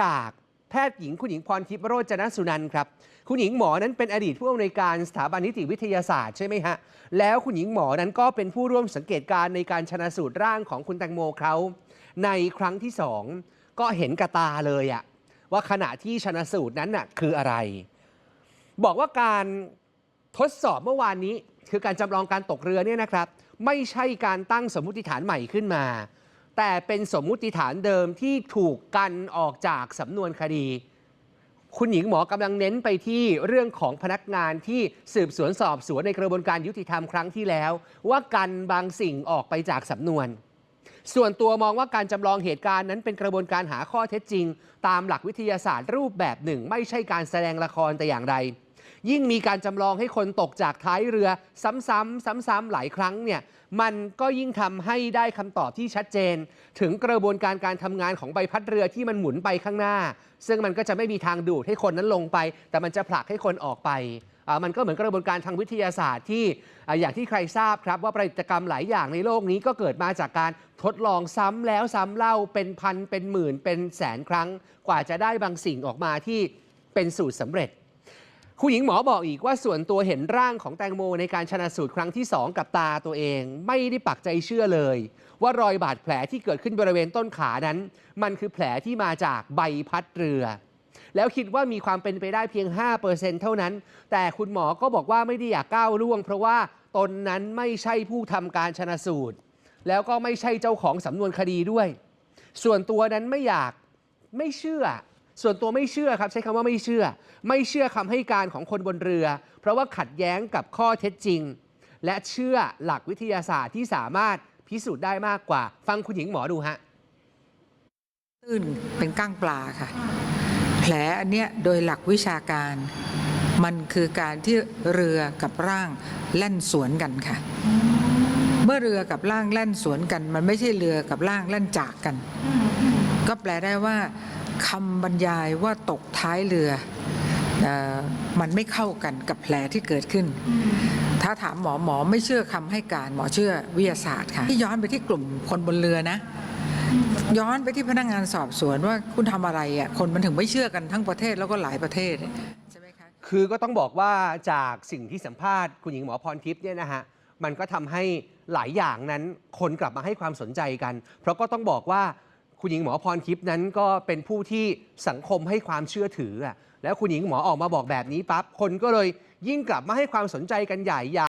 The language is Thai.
จากแพทย์หญิงคุณหญิงพรทิพย์โรจนสุนันท์ครับ คุณหญิงหมอนั้นเป็นอดีตผู้อำนวยการสถาบันนิติวิทยาศาสตร์ใช่ไหมฮะ แล้วคุณหญิงหมอนั้นก็เป็นผู้ร่วมสังเกตการณ์ในการชนะสูตรร่างของคุณแตงโมเขาในครั้งที่สองก็เห็นกระตาเลยอะว่าขณะที่ชนะสูตรนั้นน่ะคืออะไร บอกว่าการทดสอบเมื่อวานนี้ คือการจำลองการตกเรือเนี่ยนะครับ ไม่ใช่การตั้งสมมติฐานใหม่ขึ้นมา แต่เป็นสมมุติฐานเดิมที่ถูกกันออกจากสำนวนคดี คุณหญิงหมอกำลังเน้นไปที่เรื่องของพนักงานที่สืบสวนสอบสวนในกระบวนการยุติธรรมครั้งที่แล้ว ว่ากันบางสิ่งออกไปจากสำนวน ส่วนตัวมองว่าการจำลองเหตุการณ์นั้นเป็นกระบวนการหาข้อเท็จจริง ตามหลักวิทยาศาสตร์รูปแบบหนึ่ง ไม่ใช่การแสดงละครแต่อย่างใด ยิ่งมีการจำลองให้คนตกจากท้ายเรือซ้ำๆซ้ำๆหลายครั้งเนี่ยมันก็ยิ่งทำให้ได้คำตอบที่ชัดเจน ถึงกระบวนการการทำงานของใบพัดเรือที่มันหมุนไปข้างหน้า ซึ่งมันก็จะไม่มีทางดูดให้คนนั้นลงไป แต่มันจะผลักให้คนออกไปมันก็เหมือนกระบวนการทางวิทยาศาสตร์ที่อย่างที่ใครทราบครับว่าประติกรรมหลายอย่างในโลกนี้ก็เกิดมาจากการทดลองซ้ำแล้วซ้ำเล่าเป็นพันเป็นหมื่นเป็นแสนครั้ง กว่าจะได้บางสิ่งออกมาที่เป็นสูตรสำเร็จ คุณหญิงหมอบอกอีกว่าส่วนตัวเห็นร่างของแตงโมในการชนะสูตรครั้งที่ 2 กับตาตัวเอง ไม่ได้ปักใจเชื่อเลย ว่ารอยบาดแผลที่เกิดขึ้นบริเวณต้นขานั้น มันคือแผลที่มาจากใบพัดเรือ แล้วคิดว่ามีความเป็นไปได้เพียง 5%เท่านั้น แต่คุณหมอก็บอกว่าไม่ได้อยากก้าวล่วง เพราะว่าตนนั้นไม่ใช่ผู้ทำการชนะสูตร แล้วก็ไม่ใช่เจ้าของสำนวนคดีด้วย ส่วนตัวนั้นไม่อยากไม่เชื่อ ส่วนตัวไม่เชื่อครับใช้คำว่าไม่เชื่อ ไม่เชื่อคำให้การของคนบนเรือ เพราะว่าขัดแย้งกับข้อเท็จจริง และเชื่อหลักวิทยาศาสตร์ที่สามารถพิสูจน์ได้มากกว่า ฟังคุณหญิงหมอดูฮะตื้นเป็นก้างปลาค่ะ แผลอันเนี้ยโดยหลักวิชาการ มันคือการที่เรือกับร่างแล่นสวนกันค่ะ เมื่อเรือกับร่างแล่นสวนกัน มันไม่ใช่เรือกับร่างแล่นจากกัน ก็แปลได้ว่า คำบรรยายว่าตกท้ายเรืออมันไม่เข้ากันกับแผลที่เกิดขึ้น ถ้าถามหมอหมอไม่เชื่อคำให้การหมอเชื่อวิทยาศาสตร์ค่ะที่ย้อนไปที่กลุ่มคนบนเรือนะ ย้อนไปที่พนักงานสอบสวนว่าคุณทำอะไรอะคนมันถึงไม่เชื่อกันทั้งประเทศแล้วก็หลายประเทศใช่ไหมคะคือก็ต้องบอกว่าจากสิ่งที่สัมภาษณ์คุณหญิงหมอพรทิพย์เนี่ยนะฮะมันก็ทำให้หลายอย่างนั้นคนกลับมาให้ความสนใจกัน เพราะก็ต้องบอกว่า คุณหญิงหมอพรทิพย์นั้นก็เป็นผู้ที่สังคมให้ความเชื่อถืออะแล้วคุณหญิงหมอออกมาบอกแบบนี้ปั๊บคนก็เลยยิ่งกลับมาให้ความสนใจกันใหญ่